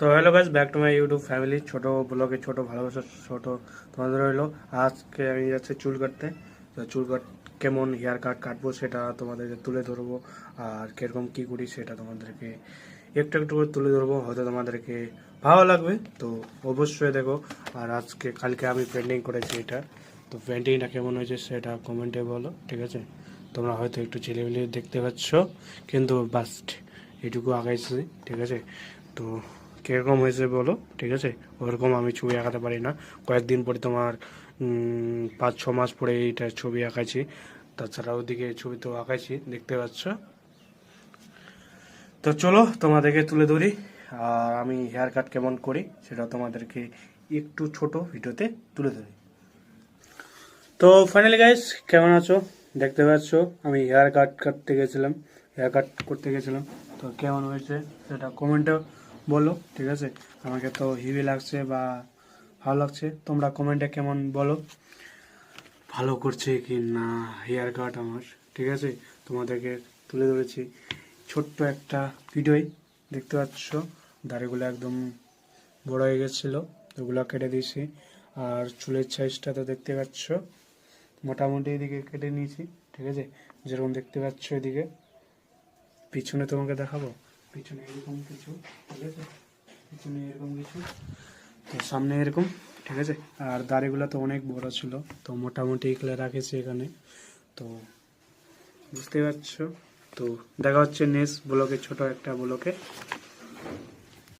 তো hello guys back to my YouTube family ছোটো ব্লগে ছোটো ভালোবাসা, ছোটো তোমাদের রইল। আজকে আমি যাচ্ছি চুল কাটতে তো চুল কাট কেমন হেয়ার কাট কাটবো সেটা তোমাদেরকে তুলে ধরবো, আর কীরকম কী করি সেটা তোমাদেরকে একটু একটু করে তুলে ধরবো, হয়তো তোমাদেরকে ভালো লাগবে। তো অবশ্যই দেখো, আর আজকে, কালকে আমি পেন্টিং করেছি এটা। তো পেন্টিংটা কেমন হয়েছে সেটা কমেন্টে বলো, ঠিক আছে? তোমরা হয়তো একটু ছেলেমেলে দেখতে পাচ্ছ, কিন্তু বাস্ট এটুকু আগাইছি, ঠিক আছে? তো কীরকম হয়েছে বলো, ঠিক আছে? ওরকম আমি ছবি আঁকাতে পারি না। কয়েকদিন পরে তোমার পাঁচ, ছ মাস পরে এইটা ছবি আঁকাইছি। তাছাড়া ওদিকে ছবি তো আঁকাইছি, দেখতে পাচ্ছ। তো চলো, তোমাদেরকে তুলে ধরি। আর আমি হেয়ার কাট কেমন করি, সেটা তোমাদেরকে একটু ছোট ভিডিওতে তুলে ধরি। তো ফাইনালি গাইস কেমন আছো? দেখতে পাচ্ছ, আমি হেয়ার কাট কাটতে গেছিলাম। হেয়ার কাট করতে গেছিলাম। তো কেমন হয়েছে, সেটা কমেন্টে বলো, ঠিক আছে? আমাকে তো হেভি লাগছে বা ভালো লাগছে। তোমরা কমেন্টে কেমন বলো? ভালো করছে কি না হেয়ার কাট আমার, ঠিক আছে? তোমাদেরকে তুলে ধরেছি ছোট্ট একটা ভিডিওই দেখতে পাচ্ছ? দাড়িগুলো একদম বড় হয়ে গেছিল, ওগুলো কেটে দিয়েছি। আর চুলের সাইজটা তো দেখতে পাচ্ছ? মোটামুটি এদিকে কেটে নিয়েছি, ঠিক আছে? যেরকম দেখতে পাচ্ছ এদিকে। পিছনে তোমাকে দেখাবো? পিছনে এরকম কিছু, ঠিক আছে? পিছনে এরকম কিছু। তো সামনে এরকম, ঠিক আছে? আর দাড়িগুলো তো অনেক বড় ছিল, তো মোটামুটি এগুলো রাখেছি এখানে। তো বুঝতে পারছ? তো দেখা হচ্ছে নেক্সট ব্লকে ছোট একটা ব্লকে